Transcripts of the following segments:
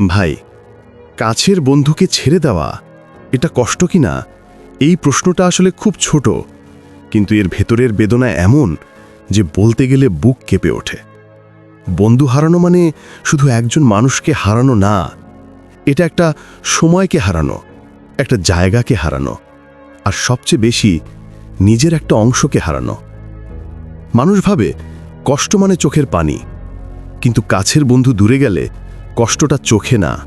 ভাই, কাছের বন্ধুকে ছেড়ে দেওয়া, এটা কষ্ট কি না? এই প্রশ্নটা আসলে খুব ছোট, কিন্তু এর ভেতরের বেদনা এমন যে বলতে গেলে বুক কেঁপে ওঠে। বন্ধু হারানো মানে শুধু একজন মানুষকে হারানো না, এটা একটা সময়কে হারানো, একটা জায়গাকে হারানো, আর সবচেয়ে বেশি নিজের একটা অংশকে হারানো। মানুষ ভাবে, কষ্ট মানে চোখের পানি, কিন্তু কাছের বন্ধু দূরে গেলে কষ্টটা চোখে না,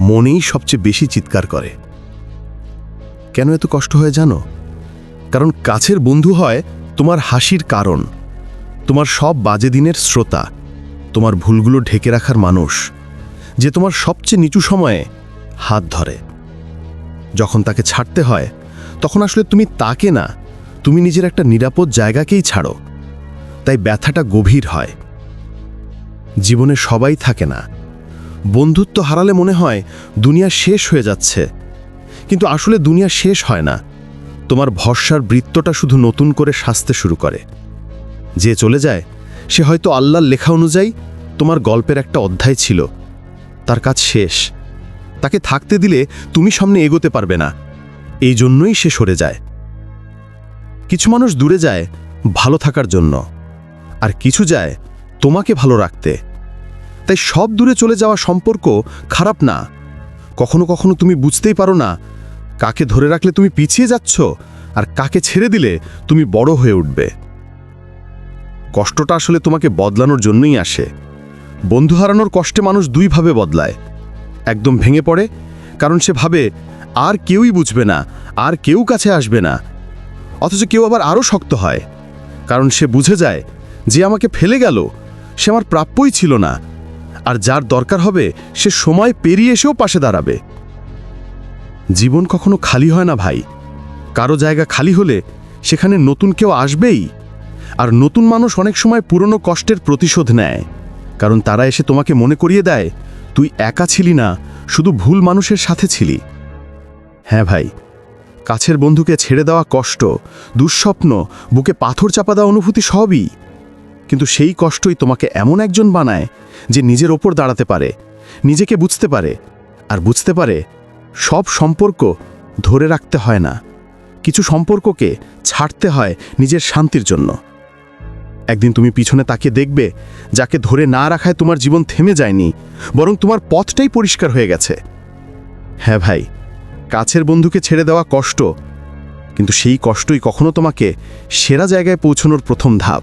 মনেই সবচেয়ে বেশি চিৎকার করে। কেন এত কষ্ট হয় জানো? কারণ কাছের বন্ধু হয় তোমার হাসির কারণ, তোমার সব বাজে দিনের শ্রোতা, তোমার ভুলগুলো ঢেকে রাখার মানুষ, যে তোমার সবচেয়ে নিচু সময়ে হাত ধরে। যখন তাকে ছাড়তে হয়, তখন আসলে তুমি তাকে না, তুমি নিজের একটা নিরাপদ জায়গাকেই ছাড়ো। তাই ব্যথাটা গভীর হয়। জীবনে সবাই থাকে না বন্ধুত্ব হারালে মনে হয় দুনিয়া শেষ হয়ে যাচ্ছে। কিন্তু আসলে দুনিয়া শেষ হয় না। তোমার ভরসার বৃত্তটা শুধু নতুন করে সাজতে শুরু করে। যে চলে যায়, সে হয়তো আল্লাহর লেখা অনুযায়ী তোমার গল্পের একটা অধ্যায় ছিল। তার কাজ শেষ। তাকে থাকতে দিলে তুমি সামনে এগোতে পারবে না। এই জন্যই সে সরে যায়। কিছু মানুষ দূরে যায় ভালো থাকার জন্য। আর কিছু যায় তোমাকে ভালো রাখতে। তাই সব দূরে চলে যাওয়া সম্পর্ক খারাপ না। কখনো কখনো তুমি বুঝতেই পারো না কাকে ধরে রাখলে তুমি পিছিয়ে যাচ্ছ আর কাকে ছেড়ে দিলে তুমি বড় হয়ে উঠবে। কষ্টটা আসলে তোমাকে বদলানোর জন্যই আসে। বন্ধু হারানোর কষ্টে মানুষ দুইভাবে বদলায়। একদম ভেঙে পড়ে, কারণ সে ভাবে আর কেউই বুঝবে না, আর কেউ কাছে আসবে না। অথচ কেউ আবার আরও শক্ত হয়। কারণ সে বুঝে যায়, যে আমাকে ফেলে গেল, সে আমার প্রাপ্যই ছিল না। আর যার দরকার হবে, সে সময় পেরিয়ে এসেও পাশে দাঁড়াবে। জীবন কখনো খালি হয় না ভাই। কারও জায়গা খালি হলে সেখানে নতুন কেউ আসবেই। আর নতুন মানুষ অনেক সময় পুরনো কষ্টের প্রতিশোধ নেয়। কারণ তারা এসে তোমাকে মনে করিয়ে দেয়, তুই একা ছিলি না, শুধু ভুল মানুষের সাথে ছিলি। হ্যাঁ ভাই, কাছের বন্ধুকে ছেড়ে দেওয়া কষ্ট, দুঃস্বপ্ন, বুকে পাথর চাপা দেওয়া অনুভূতি সবই। কিন্তু সেই কষ্টই তোমাকে এমন একজন বানায় যে নিজের ওপর দাঁড়াতে পারে, নিজেকে বুঝতে পারে, আর বুঝতে পারে সব সম্পর্ক ধরে রাখতে হয় না। কিছু সম্পর্ককে ছাড়তে হয় নিজের শান্তির জন্য। একদিন তুমি পিছনে তাকে দেখবে, যাকে ধরে না রাখায় তোমার জীবন থেমে যায়নি, বরং তোমার পথটাই পরিষ্কার হয়ে গেছে। হ্যাঁ ভাই, কাছের বন্ধুকে ছেড়ে দেওয়া কষ্ট, কিন্তু সেই কষ্টই কখনো তোমাকে সেরা জায়গায় পৌঁছানোর প্রথম ধাপ।